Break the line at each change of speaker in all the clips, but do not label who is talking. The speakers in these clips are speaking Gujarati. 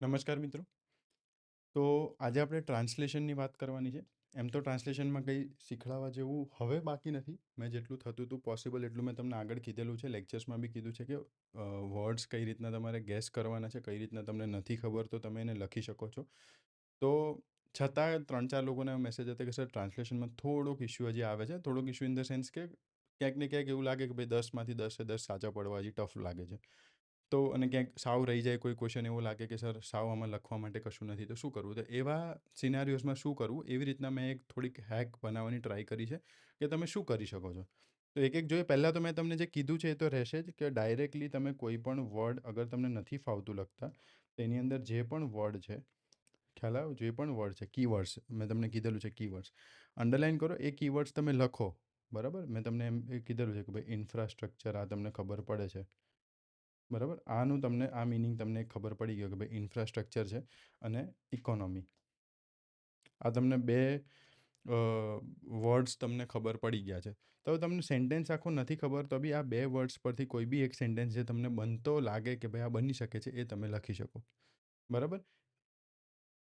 નમસ્કાર મિત્રો. તો આજે આપણે ટ્રાન્સલેશનની વાત કરવાની છે. એમ તો ટ્રાન્સલેશનમાં કંઈ શીખડાવવા જેવું હવે બાકી નથી. મેં જેટલું થતું હતું પોસિબલ એટલું મેં તમને આગળ કીધેલું છે. લેક્ચર્સમાં બી કીધું છે કે વર્ડ્સ કઈ રીતના તમારે ગેસ કરવાના છે, કઈ રીતના તમને નથી ખબર તો તમે એને લખી શકો છો. તો છતાં ત્રણ ચાર લોકોના મેસેજ હતા કે, સર, ટ્રાન્સલેશનમાં થોડોક ઇશ્યુ હજી આવે છે. થોડોક ઇશ્યુ ઇન ધ સેન્સ કે, ક્યાંક ને ક્યાંક એવું લાગે કે, ભાઈ, દસમાંથી દસે દસ સાચા પડવા હજી ટફ લાગે છે. તો અને ક્યાંક સાવ રહી જાય કોઈ ક્વેશ્ચન એવો લાગે કે, સર, સાવ આમાં લખવા માટે કશું નથી, તો શું કરવું? તો એવા સિનારીઓસમાં શું કરવું? એવી રીતના મેં એક થોડીક હેક બનાવવાની ટ્રાય કરી છે કે તમે શું કરી શકો છો? તો એક એક જોઈએ પહેલાં તો મેં તમને જે કીધું છે એ તો રહેશે જ કે ડાયરેક્ટલી તમે કોઈ પણ વર્ડ અગર તમને નથી ફાવતું લખતા તેની અંદર જે પણ વર્ડ છે, ખ્યાલ આવ્યો જે પણ વર્ડ છે કીવર્ડ્સ મેં તમને કીધેલું છે કીવર્ડ્સ અંડરલાઇન કરો, એ કીવર્ડ્સ તમે લખો, બરાબર? મેં તમને એમ કીધેલું છે કે ભાઈ ઇન્ફ્રાસ્ટ્રક્ચર આ તમને ખબર પડે છે. બરાબર? આનું તમને, આ મિનિંગ તમને ખબર પડી ગયો કે ભાઈ ઇન્ફ્રાસ્ટ્રક્ચર છે અને ઇકોનોમી આ તમને બે વર્ડ્સ તમને ખબર પડી ગયા છે. તો તમને સેન્ટેન્સ આખું નથી ખબર, તો બી આ બે વર્ડ્સ પરથી કોઈ બી એક સેન્ટેન્સ જે તમને બનતો લાગે કે ભાઈ આ બની શકે છે એ તમે લખી શકો. બરાબર?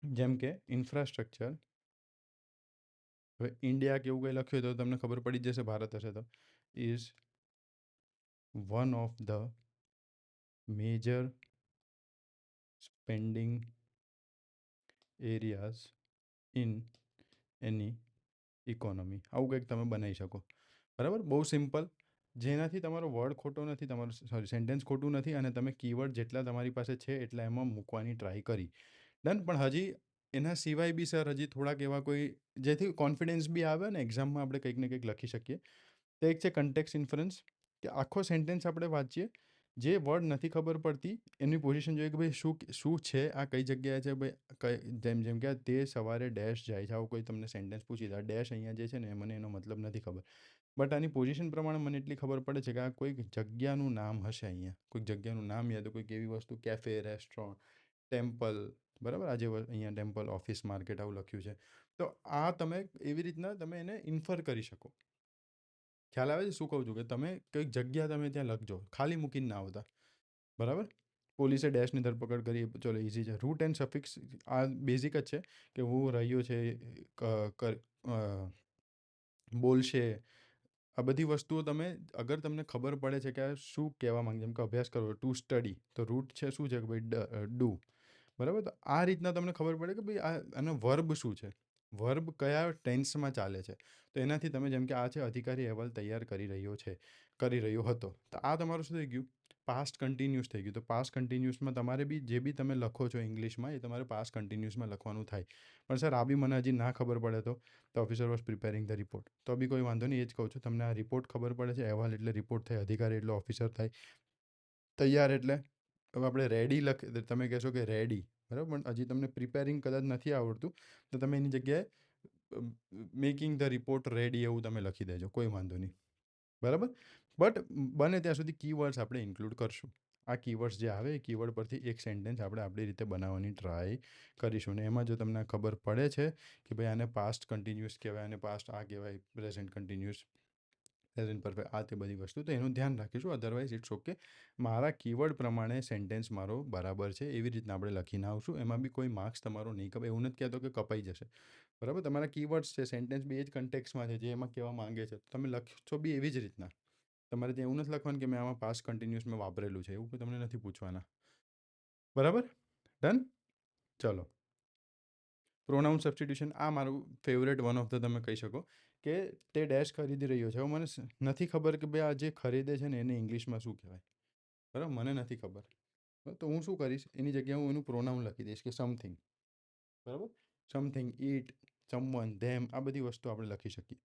જેમ કે ઇન્ફ્રાસ્ટ્રક્ચર હવે ઇન્ડિયા કેવું કંઈ લખ્યું તો તમને ખબર પડી જશે, ભારત હશે તો. Is one of the major spending areas in any economy આવું કંઈક તમે બનાવી શકો. બરાબર? બહુ સિમ્પલ જેનાથી તમારો વર્ડ ખોટો નથી, તમારું સોરી સેન્ટેન્સ ખોટું નથી અને તમે કીવર્ડ જેટલા તમારી પાસે છે એટલા એમાં મૂકવાની ટ્રાય કરી. ડન પણ હજી એના સિવાય બી સર હજી થોડાક એવા કોઈ, જેથી કોન્ફિડન્સ બી આવે ને એક્ઝામમાં આપણે કંઈક ને કંઈક લખી શકીએ. તો એક છે કન્ટેક્સ ઇન્ફરન્સ કે આખો સેન્ટેન્સ આપણે વાંચીએ જે વર્ડ નથી ખબર પડતી, એની પોઝિશન જોઈએ કે ભાઈ શું શું છે, આ કઈ જગ્યાએ છે, ભાઈ, કઈ, જેમ જેમ કે તે સવારે ડેશ જાય છે, આવું કોઈ તમને સેન્ટેન્સ પૂછી દે. ડેશ અહીંયા જે છે ને મને એનો મતલબ નથી ખબર. બટ આની પોઝિશન પ્રમાણે મને એટલી ખબર પડે છે કે આ કોઈક જગ્યાનું નામ હશે અહીંયા. કોઈક જગ્યાનું નામ યા તો કોઈક એવી વસ્તુ કેફે રેસ્ટોરન્ટ ટેમ્પલ બરાબર? આજે અહીંયા ટેમ્પલ ઓફિસ માર્કેટ આવું લખ્યું છે. તો આ તમે એવી રીતના તમે એને ઇન્ફર કરી શકો. ખ્યાલ આવે છે? શું કહું છું કે તમે કંઈક જગ્યા તમે ત્યાં લખજો. ખાલી મૂકીને ના આવતા. બરાબર? પોલીસે ડેશની ધરપકડ કરી. ચલો ઇઝી છે. રૂટ એન્ડ સફિક્સ આ બેઝિક જ છે કે હું રહ્યો છે બોલશે. આ બધી વસ્તુઓ તમે, અગર તમને ખબર પડે છે કે આ શું કહેવા માંગે જેમ કે અભ્યાસ કરો ટુ સ્ટડી તો રૂટ છે શું છે? કે ભાઈ, ડુ બરાબર? તો આ રીતના તમને ખબર પડે કે ભાઈ, આ, આનો વર્બ શું છે? વર્બ કયા ટેન્સમાં ચાલે છે? તો એનાથી તમે જેમ કે આ છે, અધિકારી અહેવાલ તૈયાર કરી રહ્યો છે, કરી રહ્યો હતો. તો આ તમારું શું થઈ ગયું? પાસ્ટ કન્ટિન્યુઅસ થઈ ગયું. તો પાસ્ટ કન્ટિન્યુઅસમાં તમારે બી, જે બી તમે લખો છો ઇંગ્લિશમાં, એ તમારે પાસ્ટ કન્ટિન્યુઅસમાં લખવાનું થાય. પણ સર, આ બી મને હજી ના ખબર પડે તો તો officer was preparing the report તો બી કોઈ વાંધો નહીં, એ જ કહું છું. તમને આ રિપોર્ટ ખબર પડે છે, અહેવાલ એટલે રિપોર્ટ થાય, અધિકારી એટલે ઓફિસર થાય. તૈયાર એટલે, હવે આપણે રેડી લખ, તમે કહેશો કે રેડી બરાબર? પણ હજી તમને પ્રિપેરિંગ કદાચ નથી આવડતું, તો તમે એની જગ્યાએ મેકિંગ ધ રિપોર્ટ રેડી એવું તમે લખી દેજો, કોઈ વાંધો નહીં. બરાબર? બટ બને ત્યાં સુધી કીવર્ડ્સ આપણે ઇન્ક્લુડ કરશું. આ કીવર્ડ્સ જે આવે, એ કીવર્ડ પરથી એક સેન્ટેન્સ આપણે આપણી રીતે બનાવવાની ટ્રાય કરીશું. ને એમાં જો તમને ખબર પડે છે કે ભાઈ આને પાસ્ટ કન્ટિન્યુઅસ કહેવાય અને પાસ્ટ આ કહેવાય પ્રેઝન્ટ કન્ટિન્યુઅસ પ્રેઝન્ટ પરફેક્ટ આ તે બધી વસ્તુ, તો એનું ધ્યાન રાખીશું. અધરવાઇઝ ઇટ્સ ઓકે મારા કીવર્ડ પ્રમાણે સેન્ટેન્સ મારો બરાબર છે, એવી રીતના આપણે લખીને આવશું. એમાં બી કોઈ માર્ક્સ તમારો નહીં કપાય. એવું નથી કહેતો કે કપાઈ જશે. બરાબર? તમારા કીવર્ડ્સ છે સેન્ટેન્સ બી એ જ કન્ટેક્સમાં છે, જે એમાં કહેવા માંગે છે. તમે લખશો બી એવી જ રીતના. તમારે ત્યાં એવું નથી લખવાનું કે મેં આમાં પાસ કન્ટિન્યુઅસ મેં વાપરેલું છે. એવું તમને નથી પૂછવાના. બરાબર? ડન ચલો. પ્રોનાઉન સબસ્ટિટ્યુશન આ મારું ફેવરેટ વન ઓફ ધ તમે કહી શકો. કે તે ડેશ ખરીદી રહ્યો છે. હવે મને નથી ખબર કે ભાઈ આ જે ખરીદે છે ને એને ઇંગ્લિશમાં શું કહેવાય? બરાબર? મને નથી ખબર. તો હું શું કરીશ? એની જગ્યાએ હું એનું પ્રોનાઉન લખી દઈશ કે સમથિંગ બરાબર? સમથિંગ ઈટ સમવન ધેમ આ બધી વસ્તુ આપણે લખી શકીએ.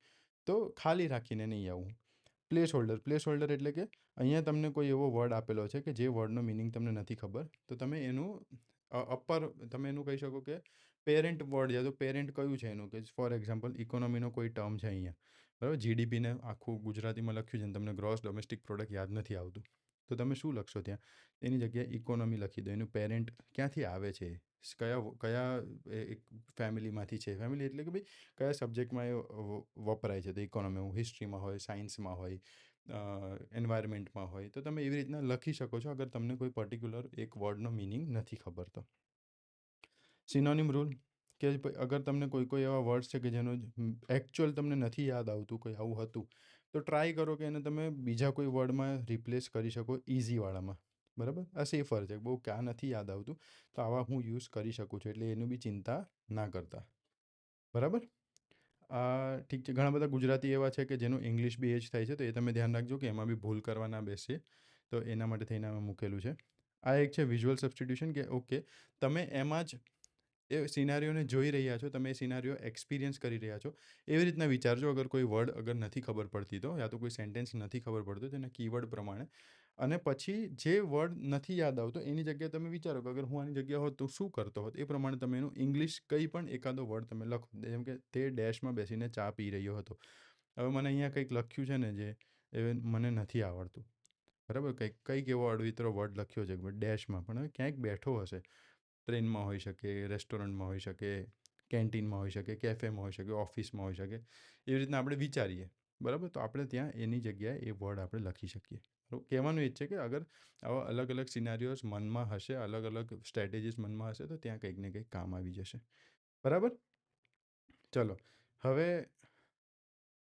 તો ખાલી રાખીને નહીં આવું. પ્લેસ હોલ્ડર પ્લેસ હોલ્ડર એટલે કે અહીંયા તમને કોઈ એવો વર્ડ આપેલો છે કે જે વર્ડનો મિનિંગ તમને નથી ખબર, તો તમે એનું અપર તમે એનું કહી શકો કે પેરેન્ટ વર્ડ છે, તો પેરેન્ટ કયું છે એનું? કે ફોર એક્ઝામ્પલ, ઇકોનોમીનો કોઈ ટર્મ છે અહીંયા. બરાબર? જીડીપીને આખું ગુજરાતીમાં લખ્યું છે ને તમને ગ્રોસ ડોમેસ્ટિક પ્રોડક્ટ યાદ નથી આવતું. તો તમે શું લખશો ત્યાં? એની જગ્યાએ ઇકોનોમી લખી દો. એનું પેરેન્ટ ક્યાંથી આવે છે? કયા કયા એક ફેમિલીમાંથી છે? ફેમિલી એટલે કે ભાઈ, કયા સબ્જેક્ટમાં એ વપરાય છે? તો ઇકોનોમી હિસ્ટ્રીમાં હોય, સાયન્સમાં હોય એન્વાયરમેન્ટમાં હોય. તો તમે એવી રીતના લખી શકો છો, અગર તમને કોઈ પર્ટિક્યુલર એક વર્ડનો મિનિંગ નથી ખબર તો. સિનોનિમ રૂલ કે અગર તમને કોઈ કોઈ એવા વર્ડ્સ છે કે જેનો એકચ્યુઅલ તમને નથી યાદ આવતું કોઈ આવું હતું, તો ટ્રાય કરો કે એને તમે બીજા કોઈ વર્ડમાં રિપ્લેસ કરી શકો ઇઝીવાળામાં બરાબર? આ સેફર છે, બહુ ક્યાં નથી યાદ આવતું, તો આવા હું યુઝ કરી શકું છું, એટલે એનું બી ચિંતા ના કરતા. બરાબર? આ ઠીક છે, ઘણા બધા ગુજરાતી એવા છે કે જેનું ઇંગ્લિશ બી એજ થાય છે, તો એ તમે ધ્યાન રાખજો કે એમાં બી ભૂલ કરવા ના તો એના માટે થઈને અમે મૂકેલું છે. આ એક છે વિઝ્યુઅલ સબસ્ટિટ્યુશન કે ઓકે તમે એમાં જ એ સિનારીઓને જોઈ રહ્યા છો, તમે એ સિનારીઓ એક્સપિરિયન્સ કરી રહ્યા છો, એવી રીતના વિચારજો, અગર કોઈ વર્ડ અગર નથી ખબર પડતી તો, યા તો કોઈ સેન્ટેન્સ નથી ખબર પડતો, તેના કીવર્ડ પ્રમાણે. અને પછી જે વર્ડ નથી યાદ આવતો, એની જગ્યાએ તમે વિચારો કે અગર હું આની જગ્યા હોત તો શું કરતો હોત? એ પ્રમાણે તમે એનું ઇંગ્લિશ કંઈ પણ એકાદો વર્ડ તમે લખો. જેમ કે તે ડેશમાં બેસીને ચા પી રહ્યો હતો. હવે મને અહીંયા કંઈક લખ્યું છે ને જે, એ મને નથી આવડતું. બરાબર? કંઈક કંઈક એવો અડવિતરો વર્ડ લખ્યો છે ડેશમાં, પણ હવે ક્યાંક બેઠો હશે. ટ્રેનમાં હોઈ શકે, રેસ્ટોરન્ટમાં હોઈ શકે, કેન્ટીનમાં હોઈ શકે, કેફેમાં હોઈ શકે, ઓફિસમાં હોઈ શકે, એવી રીતના આપણે વિચારીએ. બરાબર? તો આપણે ત્યાં એની જગ્યાએ એ વર્ડ આપણે લખી શકીએ. કહેવાનું એ જ છે કે અગર આવા અલગ અલગ સિનારીઓસ મનમાં હશે, અલગ અલગ સ્ટ્રેટેજીસ મનમાં હશે, તો ત્યાં કંઈક ને કંઈક કામ આવી જશે. બરાબર? ચલો. હવે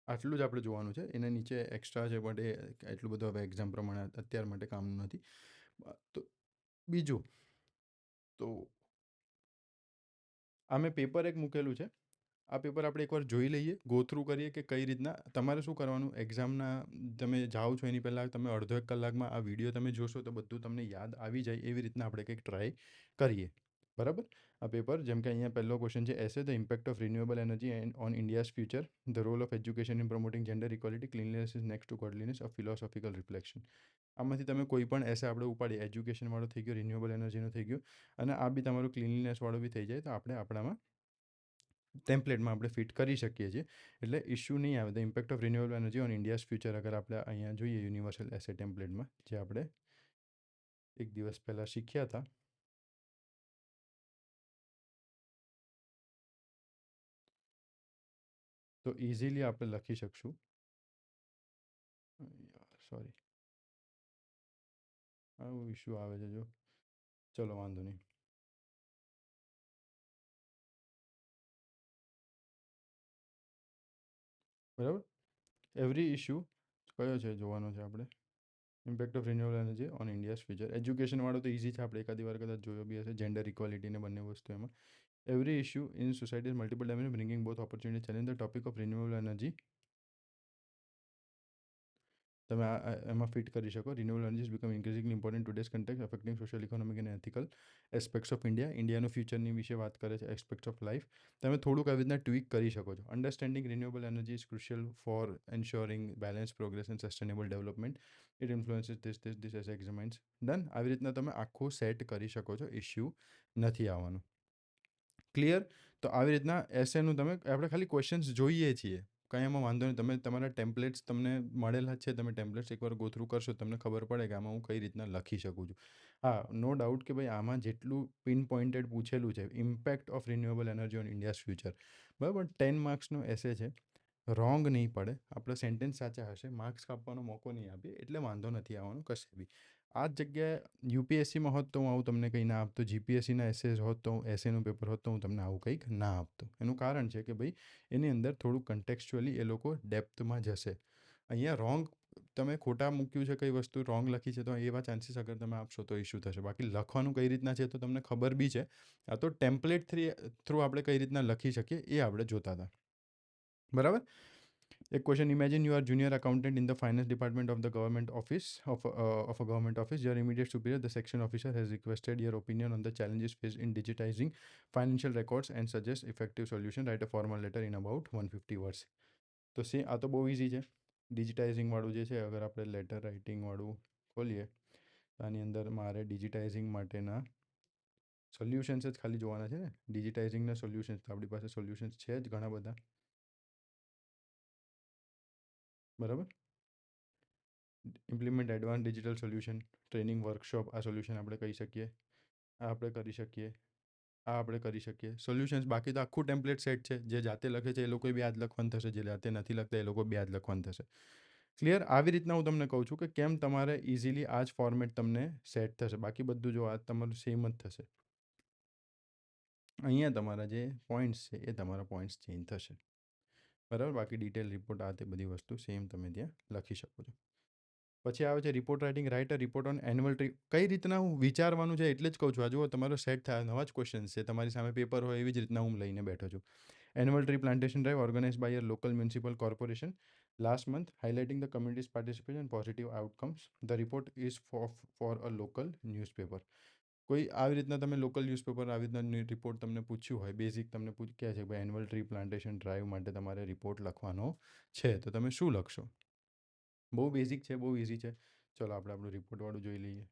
આટલું જ આપણે જોવાનું છે. એના નીચે એક્સ્ટ્રા છે બટ એ એટલું બધું હવે એક્ઝામ પ્રમાણે અત્યાર માટે કામનું નથી. તો બીજું તો આ મેં પેપર એક મૂકેલું છે. આ પેપર આપણે એકવાર જોઈ લઈએ ગો કરીએ કે કઈ રીતના. તમારે શું કરવાનું? એક્ઝામના તમે જાઓ છો એની પહેલાં, તમે અડધો એક કલાકમાં આ વીડિયો તમે જોશો તો બધું તમને યાદ આવી જાય એવી રીતના આપણે કંઈક ટ્રાય કરીએ. બરાબર? આ પેપર જેમ કે અહીંયા પહેલો ક્વેશ્ચન છે essay the impact of renewable energy and on India's future the role of education in promoting gender equality cleanliness is next to godliness a philosophical reflection આમાંથી તમે કોઈ પણ એસે આપણે ઉપાડીએ એજ્યુકેશનવાળો થઈ ગયો રિન્યુએબલ એનર્જીનો થઈ ગયો, અને આ બી તમારું ક્લીનલીનેસવાળો બી થઈ જાય તો આપણે આપણામાં ટેમ્પલેટમાં આપણે ફિટ કરી શકીએ છીએ. એટલે ઇશ્યુ નહીં આવે. The impact of renewable energy on India's future અગર આપણે અહીંયા જોઈએ યુનિવર્સલ એસે ટેમ્પલેટમાં જે આપણે એક દિવસ પહેલાં શીખ્યા હતા. તો ઇઝીલી આપણે લખી શકશું સોરી આવું ઇશ્યુ આવે છે જો ચલો વાંધો નહીં બરાબર એવરી ઇશ્યુ કયો છે, જોવાનો છે આપણે? Impact of renewal energy on India's future એજ્યુકેશનવાળો તો ઇઝી છે, આપણે એકાદી વાર કદાચ જોયો બી હશે જેન્ડર ઇક્વાલિટીને બંને વસ્તુ એમાં. Every issue in multiple multiple bringing both opportunity and challenge. The topic of renewable energy તમે આ એમાં ફિટ કરી શકો. Renewable energy is become increasingly important today's contact affecting social economic and ethical aspects of India ઇન્ડિયાનું ફ્યુચરની વિશે વાત કરે છે એસ્પેક્ટ્સ ઓફ લાઈફ તમે થોડુંક આવી રીતના ટ્વીક કરી શકો છો. Understanding renewable energy is crucial for ensuring balance progress and sustainable development it influences this this this as examines done આવી રીતના તમે આખું સેટ કરી શકો છો. ઇશ્યુ નથી આવવાનું. ક્લિયર તો આવી રીતના એસેનું તમે, આપણે ખાલી ક્વેશ્ચન્સ જોઈએ છીએ. કંઈ એમાં વાંધો નહીં. તમે, તમારા ટેમ્પલેટ્સ તમને મળેલા છે. તમે ટેમ્પલેટ્સ એકવાર ગોથ્રુ કરશો, તમને ખબર પડે કે આમાં હું કઈ રીતના લખી શકું છું. હા નો ડાઉટ કે ભાઈ આમાં જેટલું પિન પોઈન્ટેડ પૂછેલું છે impact of renewable energy on India's future બરાબર? ટેન માર્ક્સનો એસે છે. રોંગ નહીં પડે. આપણો સેન્ટેન્સ સાચા હશે. માર્ક્સ કાપવાનો મોકો નહીં આપીએ. એટલે વાંધો નથી આવવાનો કશે બી. આ જ જગ્યાએ યુપીએસસીમાં હોત તો હું આવું તમને કંઈ ના આપતો, જીપીએસસીના એસેસ હોત તો એસેનું પેપર હોત તો હું તમને આવું કંઈક ના આપતો. એનું કારણ છે કે ભાઈ, એની અંદર થોડું કન્ટેક્સ્ચ્યુઅલી એ લોકો ડેપ્થમાં જશે. અહીંયા રોંગ તમે ખોટા મૂક્યું છે કઈ વસ્તુ રોંગ લખી છે તો એવા ચાન્સીસ અગર તમે આપશો તો ઇશ્યુ થશે. બાકી લખવાનું કઈ રીતના છે તો તમને ખબર બી છે. આ તો ટેમ્પલેટ થ્રી થ્રુ આપણે કઈ રીતના લખી શકીએ એ આપણે જોતા હતા. બરાબર? એક question imagine you are junior accountant in the finance department of the government office of of a government office your immediate superior the section officer has requested your opinion on the challenges faced in digitizing financial records and suggest effective solution. Write a formal letter in about one fifty words તો સે આ તો બહુ ઇઝી છે. ડિજિટાઇઝિંગવાળું જે છે, અગર આપણે લેટર રાઇટિંગવાળું ખોલીએ, તો આની અંદર મારે ડિજિટાઇઝિંગ માટેના સોલ્યુશન્સ જ ખાલી જોવાના છે ને. ડિજિટાઇઝિંગના સોલ્યુશન્સ તો આપણી પાસે સોલ્યુશન્સ છે જ ઘણા બધા. બરાબર implement advance digital solution training workshop આ સોલ્યુશન આપણે કહી શકીએ. આ આપણે કરી શકીએ. આ આપણે કરી શકીએ. સોલ્યુશન્સ બાકી તો આખું ટેમ્પલેટ સેટ છે. જે જાતે લખે છે એ લોકોએ બી આજ લખવાનું થશે. જે જાતે નથી લખતા એ લોકો બી આજ લખવાનું થશે. ક્લિયર આવી રીતના હું તમને કહું છું કે કેમ તમારે ઇઝીલી આ જ ફોર્મેટ તમને સેટ થશે. બાકી બધું જો આ તમારું સેમ જ થશે. અહીંયા તમારા જે પોઈન્ટ્સ છે એ તમારા પોઈન્ટ્સ ચેન્જ થશે. બરાબર? બાકી ડિટેલ રિપોર્ટ આ તે બધી વસ્તુ સેમ તમે ત્યાં લખી શકો છો. પછી આવે છે report writing write a report on annual tree કઈ રીતના હું વિચારવાનું છે એટલે જ કહું છું. આ જુઓ, તમારો સેટ થાય, નવા જ ક્વેશ્ચન છે. તમારી સામે પેપર હોય એવી જ રીતના હું લઈને બેઠો છું. Annual tree plantation drive organise by a local municipal corporation last month highlighting the communities participation positive outcomes the report is for for a local newspaper કોઈ આવી રીતના તમે લોકલ ન્યૂઝપેપર આવી રીતના રિપોર્ટ તમને પૂછ્યું હોય, બેઝિક તમને પૂછ, કહે છે ભાઈ એન્યુઅલ ટ્રી પ્લાન્ટેશન ડ્રાઈવ માટે તમારે રિપોર્ટ લખવાનો છે, તો તમે શું લખશો? બહુ બેઝિક છે, બહુ ઇઝી છે. ચલો આપણે આપણું રિપોર્ટવાળું જોઈ લઈએ.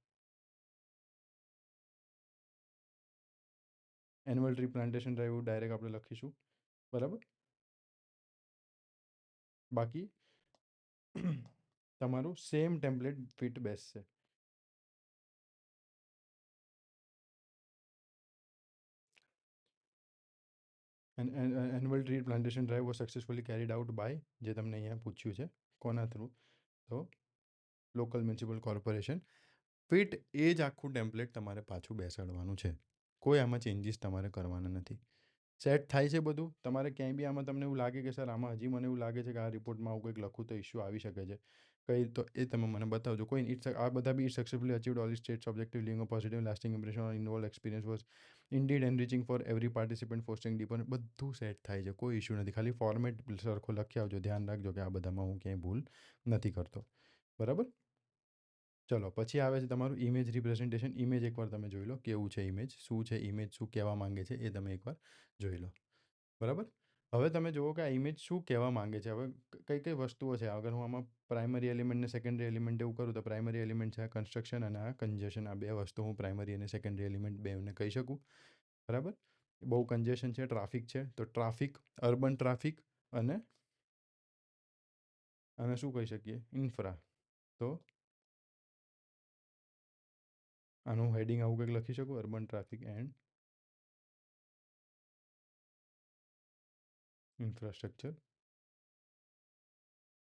Annual tree plantation drive direct આપણે લખીશું. બરાબર? બાકી તમારું સેમ ટેમ્પલેટ ફિટ બેસશે. Annual tree plantation drive was successfully carried out by જે તમને અહીંયા પૂછ્યું છે, કોના થ્રુ તો લોકલ મ્યુનિસિપલ કોર્પોરેશન ફિટ એ જ આખું ટેમ્પલેટ તમારે પાછું બેસાડવાનું છે. કોઈ આમાં ચેન્જીસ તમારે કરવાના નથી. સેટ થાય છે બધું. તમારે ક્યાંય બી આમાં તમને એવું લાગે કે, સર, આમાં હજી મને એવું લાગે છે કે આ રિપોર્ટમાં આવું કંઈક લખું તો ઇશ્યુ આવી શકે છે. કઈ તો એ તમે મને બતાવજો. કોઈ ઇટ આ બધા be successfully achieved all states objective લિંગ positive lasting impression on involve experience was indeed enriching for every participant fostering deeper બધું સેટ થાય છે. કોઈ ઇશ્યુ નથી. ખાલી ફોર્મેટ સરખો લખી આવજો. ધ્યાન રાખજો કે આ બધામાં હું ક્યાંય ભૂલ નથી કરતો. બરાબર? ચલો, પછી આવે છે તમારું ઇમેજ રિપ્રેઝન્ટેશન ઇમેજ એકવાર તમે જોઈ લો. કેવું છે ઇમેજ શું છે ઇમેજ શું કહેવા માંગે છે? એ તમે એકવાર જોઈ લો. બરાબર? હવે તમે જુઓ કે આ ઇમેજ શું કહેવા માંગે છે? હવે કઈ કઈ વસ્તુઓ છે? અગર હું આમાં પ્રાઇમરી એલિમેન્ટ ને સેકન્ડરી એલિમેન્ટ એવું કરું તો પ્રાઇમરી એલિમેન્ટ છે આ કન્સ્ટ્રક્શન અને આ કન્જેશન આ બે વસ્તુ હું પ્રાઇમરી અને સેકન્ડરી એલિમેન્ટ બેને કહી શકું. બરાબર? બહુ કન્જેશન છે ટ્રાફિક છે. તો ટ્રાફિક અર્બન ટ્રાફિક અને અને શું કહી શકીએ? ઇન્ફ્રા તો આનું હેડિંગ આવું કંઈક લખી શકું? Urban traffic and infrastructure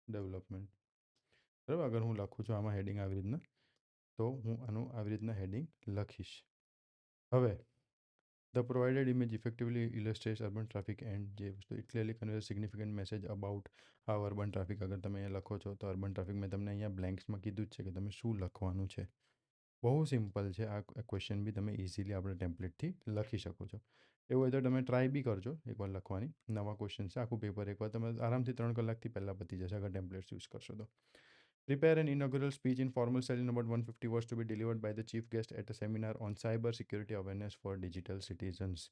development બરાબર? અગર હું લખું છું આમાં હેડિંગ આવી રીતના, તો હું આનું આવી રીતના હેડિંગ લખીશ. હવે the provided image effectively illustrates urban traffic and જે વસ્તુ it clearly convey significant message about how urban traffic અગર તમે અહીંયા લખો છો, તો અર્બન ટ્રાફિક મેં તમને અહીંયા બ્લેન્ક્સમાં કીધું જ છે કે તમે શું લખવાનું છે. બહુ સિમ્પલ છે આ ક્વેશ્ચન બી તમે ઇઝીલી આપણે ટેમ્પલેટથી લખી શકો છો એવું હોય તો તમે ટ્રાય બી કરજો એકવાર લખવાની નવા ક્વેશ્ચન છે આખું પેપર એકવાર તમે આરામથી ત્રણ કલાકથી પહેલાં પતી જશે અગર ટેમ્પલેટ્સ યુઝ કરશો તો Prepare an inaugural speech in formal style in about 150 words to be delivered by the chief guest at a seminar on cyber security awareness for digital citizens.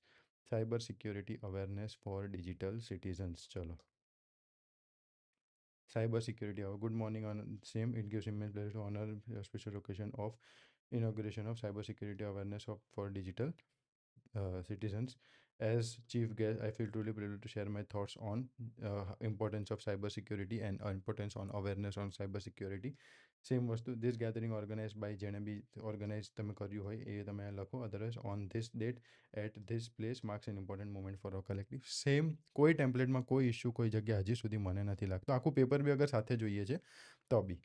Cyber security awareness for digital citizens. Chalo. Cyber security. Good morning on same. It gives immense pleasure to honor a special occasion of inauguration of cyber security awareness of for digital uh, citizens as chief guest i feel truly privileged to share my thoughts on uh, importance of cyber security and uh, importance on awareness on cyber security same વસ્તુ ધીસ ગેધરિંગ ઓર્ગેનાઇઝ બાય જેણે બી ઓર્ગેનાઇઝ તમે કર્યું હોય એ તમે લખો otherwise on this date at this place marks an important moment for a collective same કોઈ ટેમ્પલેટમાં કોઈ ઇસ્યુ કોઈ જગ્યા હજી સુધી મને નથી લાગતો આખું પેપર બી અગર સાથે જોઈએ છે તો બી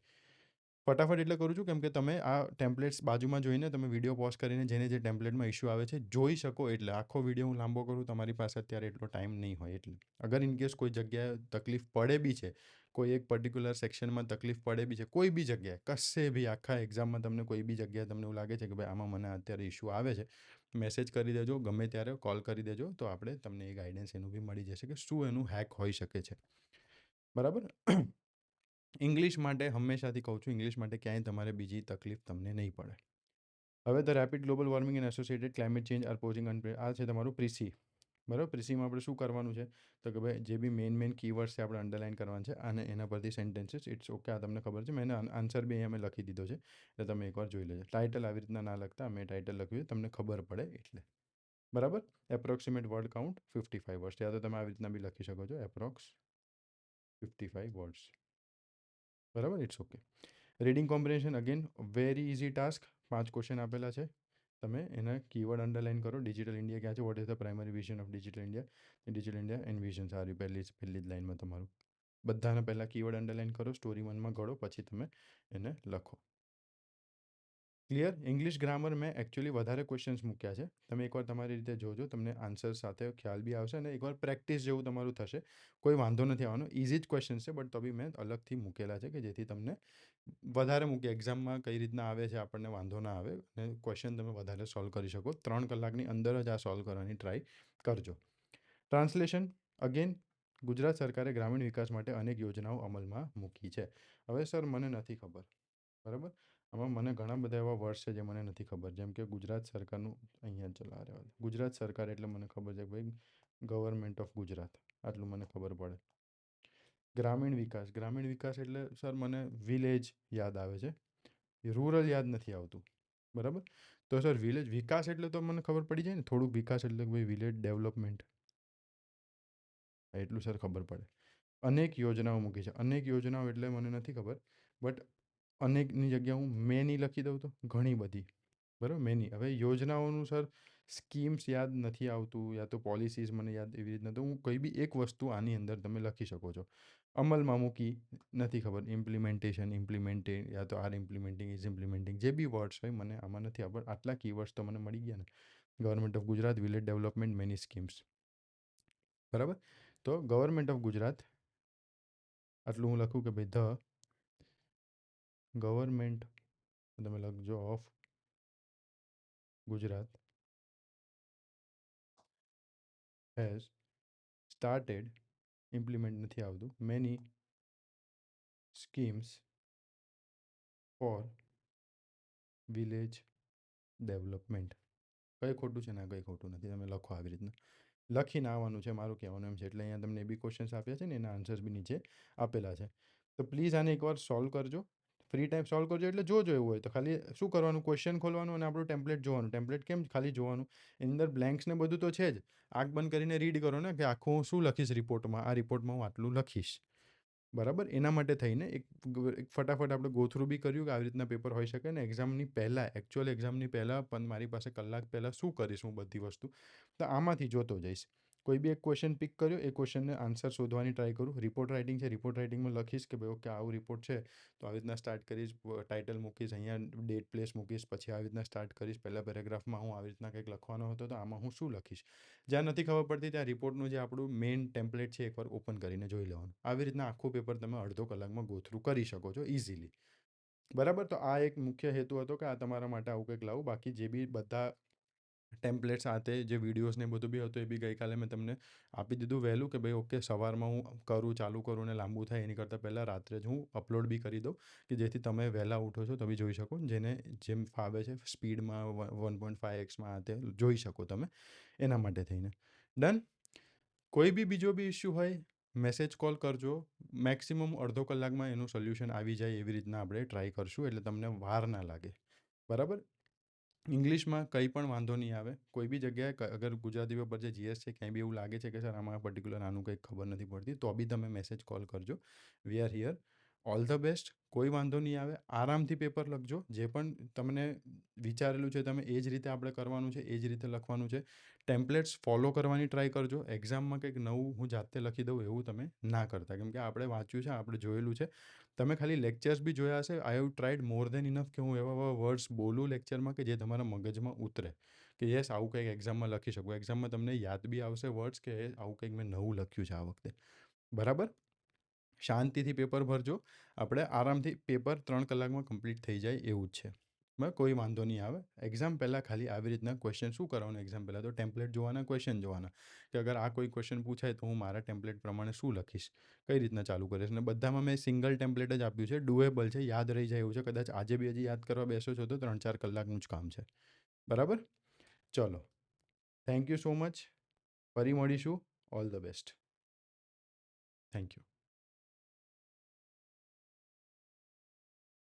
ફટાફટ એટલે કરું છું, કેમ કે તમે આ ટેમ્પલેટ્સ બાજુમાં જોઈને તમે વીડિયો પોઝ કરીને જેને જે ટેમ્પલેટમાં ઇશ્યુ આવે છે, જોઈ શકો એટલે. આખો વીડિયો હું લાંબો કરું, તમારી પાસે અત્યારે એટલો ટાઈમ નહીં હોય એટલે. અગર ઇન કેસ કોઈ જગ્યાએ તકલીફ પડે બી છે, કોઈ એક પર્ટિક્યુલર સેક્શનમાં તકલીફ પડે બી છે, કોઈ બી જગ્યાએ, કશે બી આખા એક્ઝામમાં તમને કોઈ બી જગ્યાએ તમને એવું લાગે છે કે ભાઈ આમાં મને અત્યારે ઇશ્યુ આવે છે મેસેજ કરી દેજો, ગમે ત્યારે કોલ કરી દેજો, તો આપણે તમને એ ગાઈડન્સ એનું બી મળી જશે કે શું એનું હેક હોઈ શકે છે. બરાબર? ઇંગ્લિશ માટે હંમેશાથી કહું છું ઇંગ્લિશ માટે ક્યાંય તમારે બીજી તકલીફ તમને નહીં પડે. હવે the rapid global warming and associated climate change are posing આ છે તમારું પ્રિસી બરાબર? પ્રિસીમાં આપણે શું કરવાનું છે? તો કે ભાઈ, જે બી મેઇન મેઇન કીવર્ડ્સ છે આપણે અંડરલાઇન કરવાનું છે અને એના પરથી સેન્ટેન્સીસ ઇટ્સ ઓકે આ તમને ખબર છે. મેં આન્સર બી અહીંયા મેં લખી દીધો છે, એટલે તમે એકવાર જોઈ લેજો. ટાઇટલ આવી રીતના ના લખતા, મેં ટાઇટલ લખ્યું તમને ખબર પડે એટલે. બરાબર? Approximate word count fifty five words યા તો તમે આવી રીતના બી લખી શકો છો એપ્રોક્સ ફિફ્ટી ફાઇવ વર્ડ્સ બરાબર? It's okay reading combination again very easy task પાંચ ક્વેશ્ચન આપેલા છે. તમે એના કીવર્ડ અંડરલાઇન કરો. ડિજિટલ ઇન્ડિયા ક્યાં છે? What is the primary vision of digital India digital India and vision સારી, પહેલી પહેલી જ લાઇનમાં તમારું. બધાને પહેલાં કીવર્ડ અંડરલાઇન કરો સ્ટોરી વનમાં ઘડો, પછી તમે એને લખો. ક્લિયર ઇંગ્લિશ ગ્રામર મેં એકચ્યુઅલી વધારે ક્વેશ્ચન્સ મૂક્યા છે. તમે એકવાર તમારી રીતે જોજો, તમને આન્સર સાથે ખ્યાલ બી આવશે અને એકવાર પ્રેક્ટિસ જેવું તમારું થશે, કોઈ વાંધો નથી આવવાનો. ઇઝી જ ક્વેશ્ચન્સ છે બટ તો બી મેં અલગથી મૂકેલા છે કે જેથી તમને વધારે મૂકે એક્ઝામમાં કઈ રીતના આવે છે, આપણને વાંધો ના આવે અને ક્વેશ્ચન તમે વધારે સોલ્વ કરી શકો. ત્રણ કલાકની અંદર જ આ સોલ્વ કરવાની ટ્રાય કરજો. ટ્રાન્સલેશન અગેન ગુજરાત સરકારે ગ્રામીણ વિકાસ માટે અનેક યોજનાઓ અમલમાં મૂકી છે. હવે સર મને નથી ખબર. બરાબર? આમાં મને ઘણા બધા એવા વર્ષ છે જે મને નથી ખબર. જેમ કે ગુજરાત સરકારનું અહીંયા ચલા રહ્યા ગુજરાત સરકાર એટલે મને ખબર છે ભાઈ ગવર્મેન્ટ ઓફ ગુજરાત. આટલું મને ખબર પડે. ગ્રામીણ વિકાસ. ગ્રામીણ વિકાસ એટલે, સર, મને વિલેજ યાદ આવે છે. રૂરલ યાદ નથી આવતું. બરાબર? તો, સર વિલેજ વિકાસ એટલે તો મને ખબર પડી જાય ને. થોડુંક વિકાસ એટલે ભાઈ વિલેજ ડેવલપમેન્ટ એટલું, સર, ખબર પડે. અનેક યોજનાઓ મૂકી છે. અનેક યોજનાઓ એટલે મને નથી ખબર. બટ અનેકની જગ્યાએ હું મેની લખી દઉં તો ઘણી બધી, બરાબર? મેની. હવે યોજનાઓનું સર સ્કીમ્સ યાદ નથી આવતું યા તો પોલિસીઝ મને યાદ એવી રીતના તો હું કોઈ બી એક વસ્તુ આની અંદર તમે લખી શકો છો. અમલમાં મૂકી, નથી ખબર ઇમ્પ્લિમેન્ટેશન ઇમ્પ્લિમેન્ટે યા તો આર ઇમ્પ્લિમેન્ટિંગ ઇઝ ઇમ્પ્લિમેન્ટિંગ જે બી વર્ડ્સ હોય મને આમાં નથી ખબર આટલા કીવર્ડ્સ તો મને મળી ગયા ને. Government of Gujarat village development many schemes બરાબર? તો ગવર્મેન્ટ ઓફ ગુજરાત આટલું હું લખું કે ભાઈ ધ ગવર્મેન્ટ તમે લખજો of Gujarat. Has started implement નથી આવતું. Many schemes for village development કઈ ખોટું છે ને કઈ ખોટું નથી. તમે લખો આવી રીતના. લખીને આવવાનું છે મારું કહેવાનું એમ છે. એટલે અહીંયા તમને બી ક્વેશ્ચન્સ આપ્યા છે ને એના આન્સર્સ બી નીચે આપેલા છે. તો પ્લીઝ આને એકવાર સોલ્વ કરજો. ફ્રી ટાઈમ સોલ્વ કરજો એટલે જો જોયું હોય તો. ખાલી શું કરવાનું? ક્વેશ્ચન ખોલવાનું અને આપણું ટેમ્પલેટ જોવાનું. ટેમ્પલેટ કેમ? ખાલી જોવાનું. એની અંદર બ્લેન્ક્સ ને બધું તો છે જ. આંખ બંધ કરીને રીડ કરો ને કે આખું હું શું લખીશ રિપોર્ટમાં આ રિપોર્ટમાં હું આટલું લખીશ. બરાબર? એના માટે થઈને એક ફટાફટ આપણે ગોથ્રુ બી કર્યું કે આવી રીતના પેપર હોઈ શકે ને એક્ઝામની પહેલાં એકચ્યુઅલ એક્ઝામની પહેલાં, પણ મારી પાસે કલાક પહેલાં શું કરીશ હું બધી વસ્તુ? તો આમાંથી જોતો જઈશ. કોઈ બી એક ક્વેશ્ચન પિક કર્યો, એ ક્વેશ્ચનને આન્સર શોધવાની ટ્રાય કરું. રિપોર્ટ રાઇટિંગ છે રિપોર્ટ રાઇટિંગમાં લખીશ કે ભાઈ ઓકે આવું રિપોર્ટ છે, તો આવી રીતના સ્ટાર્ટ કરીશ ટાઇટલ મૂકીશ, અહીંયા ડેટ પ્લેસ મૂકીશ, પછી આવી રીતના સ્ટાર્ટ કરીશ. પહેલાં પેરેગ્રાફમાં હું આવી રીતના કંઈક લખવાનો હતો, તો આમાં હું શું લખીશ? જ્યાં નથી ખબર પડતી, ત્યાં રિપોર્ટનું જે આપણું મેઇન ટેમ્પલેટ છે એકવાર ઓપન કરીને જોઈ લેવાનું. આવી રીતના આખું પેપર તમે અડધો કલાકમાં ગોથ્રુ કરી શકો છો ઇઝીલી બરાબર? તો આ એક મુખ્ય હેતુ હતો કે આ તમારા માટે આવું કંઈક લાવું. બાકી જે બી બધા ટેમ્પલેટ સાથે જે વિડીયોઝ ને બધું બી હતું, એ બી ગઈકાલે મેં તમને આપી દીધું વહેલું કે ભાઈ ઓકે સવારમાં હું કરું, ચાલુ કરું ને લાંબુ થાય, એની કરતાં પહેલાં રાત્રે જ હું અપલોડ બી કરી દઉં કે જેથી તમે વહેલા ઉઠો છો, તમે જોઈ શકો જેને જેમ ફાવે છે, સ્પીડમાં વન પોઈન્ટ ફાઇવ એક્સમાં તે જોઈ શકો તમે, એના માટે થઈને. ડન કોઈ બી બીજો બી ઇસ્યુ હોય મેસેજ કોલ કરજો. મેક્સિમમ અડધો કલાકમાં એનું સોલ્યુશન આવી જાય એવી રીતના આપણે ટ્રાય કરશું, એટલે તમને વાર ના લાગે. બરાબર? ઇંગ્લિશમાં કંઈ પણ વાંધો નહીં આવે. કોઈ બી જગ્યાએ અગર ગુજરાતી પેપર જે જીએસ છે, ક્યાંય બી એવું લાગે છે કે, સર, આમાં પર્ટિક્યુલર આનું કંઈક ખબર નથી પડતી, તો બી તમે મેસેજ કોલ કરજો. We are here all the best કોઈ વાંધો નહીં આવે. આરામથી પેપર લખજો. જે પણ તમને વિચારેલું છે, તમે એ જ રીતે આપણે કરવાનું છે, એ જ રીતે લખવાનું છે. ટેમ્પલેટ્સ ફોલો કરવાની ટ્રાય કરજો. એક્ઝામમાં કંઈક નવું હું જાતે લખી દઉં એવું તમે ના કરતા. કેમ કે આપણે વાંચ્યું છે, આપણે જોયેલું છે. તમે ખાલી લેક્ચર્સ બી જોયા હશે? I have tried more than enough કે હું એવા એવા વર્ડ્સ બોલું લેક્ચરમાં કે જે તમારા મગજમાં ઉતરે? કે યસ આવું કંઈક એક્ઝામમાં લખી શકું. એક્ઝામમાં તમને યાદ બી આવશે વર્ડ્સ કે આવું કંઈક મેં નવું લખ્યું છે આ વખતે. બરાબર? શાંતિથી પેપર ભરજો. આપણે આરામથી પેપર ત્રણ કલાકમાં કમ્પ્લીટ થઈ જાય એવું જ છે. બરાબર કોઈ વાંધો નહીં આવે. એક્ઝામ પહેલાં ખાલી આવી રીતના ક્વેશ્ચન શું કરવાનું? એક્ઝામ પહેલાં તો ટેમ્પલેટ જોવાના ક્વેશ્ચન જોવાના. કે અગર આ કોઈ ક્વેશ્ચન પૂછાય તો હું મારા ટેમ્પલેટ પ્રમાણે શું લખીશ? કઈ રીતના ચાલુ કરીશ? અને બધામાં મેં સિંગલ ટેમ્પલેટ જ આપ્યું છે. ડુએબલ છે, યાદ રહી જાય એવું છે. કદાચ આજે બી હજી યાદ કરવા બેસો છો તો ત્રણ ચાર કલાકનું જ કામ છે. બરાબર? ચલો. થેન્ક યુ સો મચ ફરી મળીશું. All the best thank you